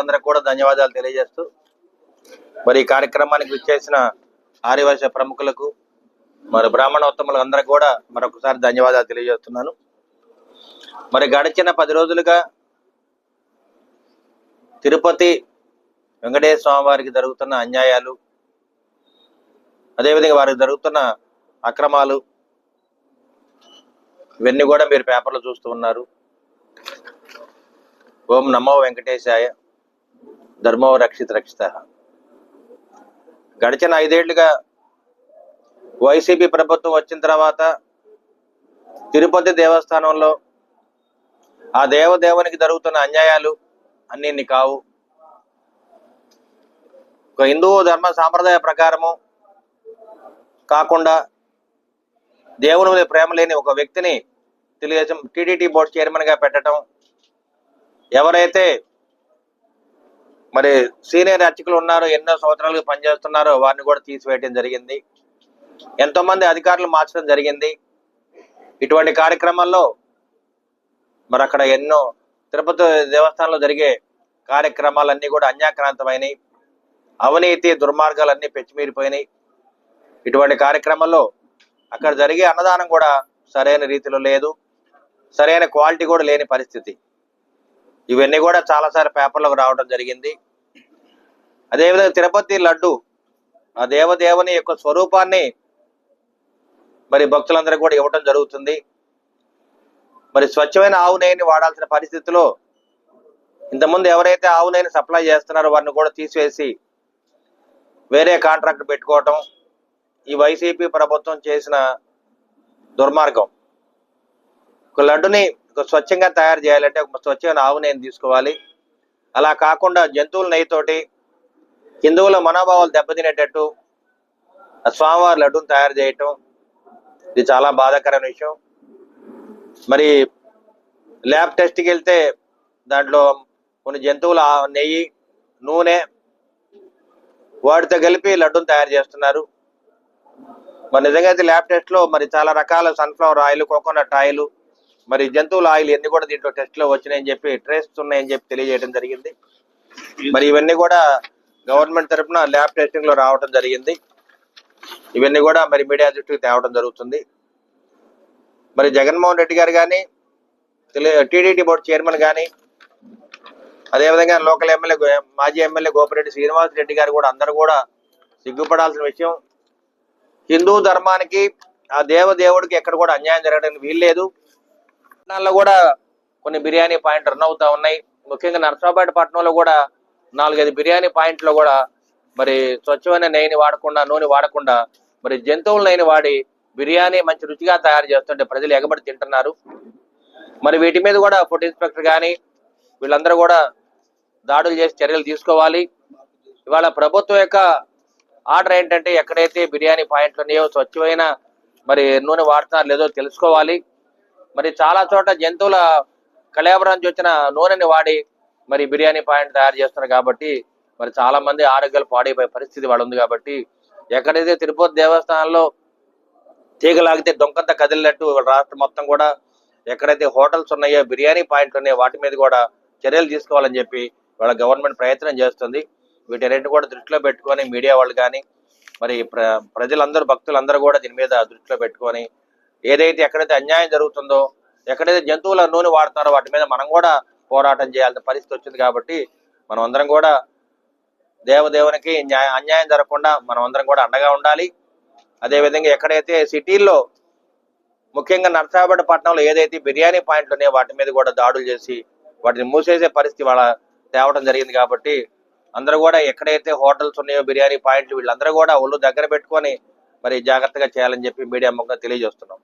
అందరికి కూడా ధన్యవాదాలు తెలియజేస్తూ మరి ఈ కార్యక్రమానికి విచ్చేసిన ఆర్యవర్ష ప్రముఖులకు మరి బ్రాహ్మణోత్తములు అందరికి కూడా మరొకసారి ధన్యవాదాలు తెలియజేస్తున్నాను. మరి గడిచిన పది రోజులుగా తిరుపతి వెంకటేశ్వర స్వామి వారికి జరుగుతున్న అన్యాయాలు అదేవిధంగా వారికి జరుగుతున్న అక్రమాలు ఇవన్నీ కూడా మీరు పేపర్లో చూస్తూ ఉన్నారు. ఓం నమో వెంకటేశాయ. ధర్మో రక్షిత రక్షిత గడిచిన ఐదేళ్ళుగా వైసీపీ ప్రభుత్వం వచ్చిన తర్వాత తిరుపతి దేవస్థానంలో ఆ దేవదేవునికి జరుగుతున్న అన్యాయాలు అన్నీ కావు. ఒక హిందూ ధర్మ సాంప్రదాయ ప్రకారము కాకుండా దేవుని మీద ప్రేమ లేని ఒక వ్యక్తిని తెలుగుదేశం టీడీటీ బోర్డు చైర్మన్గా పెట్టడం ఎవరైతే మరి సీనియర్ అర్చకులు ఉన్నారు ఎన్నో సంవత్సరాలుగా పనిచేస్తున్నారో వారిని కూడా తీసివేయడం జరిగింది. ఎంతో మంది అధికారులు మార్చడం జరిగింది. ఇటువంటి కార్యక్రమాల్లో మరి అక్కడ ఎన్నో తిరుపతి దేవస్థానంలో జరిగే కార్యక్రమాలన్నీ కూడా అన్యాక్రాంతమైనవి అవినీతి దుర్మార్గాలన్నీ పెచ్చిమీరిపోయినాయి. ఇటువంటి కార్యక్రమాల్లో అక్కడ జరిగే అన్నదానం కూడా సరైన రీతిలో లేదు. సరైన క్వాలిటీ కూడా లేని పరిస్థితి. ఇవన్నీ కూడా చాలాసార్లు పేపర్లోకి రావడం జరిగింది. అదేవిధంగా తిరుపతి లడ్డు ఆ దేవదేవుని యొక్క స్వరూపాన్ని మరి భక్తులందరూ కూడా ఇవ్వటం జరుగుతుంది. మరి స్వచ్ఛమైన ఆవు నెయ్యిని వాడాల్సిన పరిస్థితిలో ఇంతకుముందు ఎవరైతే ఆవు నెయ్యిని సప్లై చేస్తున్నారో వారిని కూడా తీసివేసి వేరే కాంట్రాక్ట్ పెట్టుకోవటం ఈ వైసీపీ ప్రభుత్వం చేసిన దుర్మార్గం. ఒక లడ్డుని ఒక స్వచ్ఛంగా తయారు చేయాలంటే ఒక స్వచ్ఛమైన ఆవు నెయ్యిని తీసుకోవాలి. అలా కాకుండా జంతువుల నెయ్యితోటి హిందువుల మనోభావాలు దెబ్బతినేటట్టు స్వామివారి లడ్డును తయారు చేయటం ఇది చాలా బాధాకరమైన విషయం. మరి ల్యాబ్ టెస్ట్కి వెళ్తే దాంట్లో కొన్ని జంతువుల నెయ్యి నూనె వాటితో కలిపి లడ్డును తయారు చేస్తున్నారు. మరి నిజంగా అయితే ల్యాబ్ టెస్ట్లో మరి చాలా రకాల సన్ఫ్లవర్ ఆయిల్ కోకోనట్ ఆయిల్ మరి జంతువుల ఆయిల్ ఎన్ని కూడా దీంట్లో టెస్ట్లో వచ్చినాయని చెప్పి ట్రేస్ ఉన్నాయని చెప్పి తెలియజేయడం జరిగింది. మరి ఇవన్నీ కూడా గవర్నమెంట్ తరపున ల్యాబ్ టెస్టింగ్లో రావడం జరిగింది. ఇవన్నీ కూడా మరి మీడియా దృష్టికి తేవడం జరుగుతుంది. మరి జగన్మోహన్ రెడ్డి గారు కానీ టీడీటీ బోర్డు చైర్మన్ కానీ అదేవిధంగా లోకల్ ఎమ్మెల్యే మాజీ ఎమ్మెల్యే గోపిరెడ్డి శ్రీనివాస్ రెడ్డి గారు కూడా అందరూ కూడా సిగ్గుపడాల్సిన విషయం. హిందూ ధర్మానికి ఆ దేవదేవుడికి ఎక్కడ కూడా అన్యాయం జరగడానికి వీల్లేదు. పట్టణాల్లో కూడా కొన్ని బిర్యానీ పాయింట్ రన్ అవుతా ఉన్నాయి. ముఖ్యంగా నర్సాపేట పట్టణంలో కూడా నాలుగైదు బిర్యానీ పాయింట్లో కూడా మరి స్వచ్ఛమైన నెయ్యిని వాడకుండా నూనె వాడకుండా మరి జంతువుల నెయ్యిని వాడి బిర్యానీ మంచి రుచిగా తయారు చేస్తుంటే ప్రజలు ఎగబడి తింటున్నారు. మరి వీటి మీద కూడా ఫుడ్ ఇన్స్పెక్టర్ కానీ వీళ్ళందరూ కూడా దాడులు చేసి చర్యలు తీసుకోవాలి. ఇవాళ ప్రభుత్వం యొక్క ఆర్డర్ ఏంటంటే ఎక్కడైతే బిర్యానీ పాయింట్లు ఉన్నాయో స్వచ్ఛమైన మరి నూనె వాడుతున్నారు లేదో తెలుసుకోవాలి. మరి చాలా చోట జంతువుల కళాభరం నుంచి వచ్చిన నూనెని వాడి మరి బిర్యానీ పాయింట్ తయారు చేస్తున్నారు కాబట్టి మరి చాలా మంది ఆరోగ్యాలు పాడైపోయే పరిస్థితి వాళ్ళు ఉంది కాబట్టి ఎక్కడైతే తిరుపతి దేవస్థానంలో తీగలాగితే దొంకంత కదిలినట్టు రాష్ట్రం మొత్తం కూడా ఎక్కడైతే హోటల్స్ ఉన్నాయో బిర్యానీ పాయింట్లు ఉన్నాయో వాటి మీద కూడా చర్యలు తీసుకోవాలని చెప్పి వాళ్ళ గవర్నమెంట్ ప్రయత్నం చేస్తుంది. వీటన్నిటిని కూడా దృష్టిలో పెట్టుకొని మీడియా వాళ్ళు కానీ మరి ప్ర ప్రజలందరూ భక్తులందరూ కూడా దీని మీద దృష్టిలో పెట్టుకొని ఏదైతే ఎక్కడైతే అన్యాయం జరుగుతుందో ఎక్కడైతే జంతువుల నూనె వాడుతారో వాటి మీద మనం కూడా పోరాటం చేయాల్సిన పరిస్థితి వచ్చింది కాబట్టి మనం అందరం కూడా దేవదేవునికి న్యాయ అన్యాయం జరగకుండా మనం అందరం కూడా అండగా ఉండాలి. అదేవిధంగా ఎక్కడైతే సిటీల్లో ముఖ్యంగా నర్సాపేట పట్టణంలో ఏదైతే బిర్యానీ పాయింట్లు ఉన్నాయో వాటి మీద కూడా దాడులు చేసి వాటిని మూసేసే పరిస్థితి వాళ్ళ తేవడం జరిగింది కాబట్టి అందరూ కూడా ఎక్కడైతే హోటల్స్ ఉన్నాయో బిర్యానీ పాయింట్లు వీళ్ళందరూ కూడా ఒళ్ళు దగ్గర పెట్టుకొని మరి జాగ్రత్తగా చేయాలని చెప్పి మీడియా ముఖంగా తెలియజేస్తున్నాం.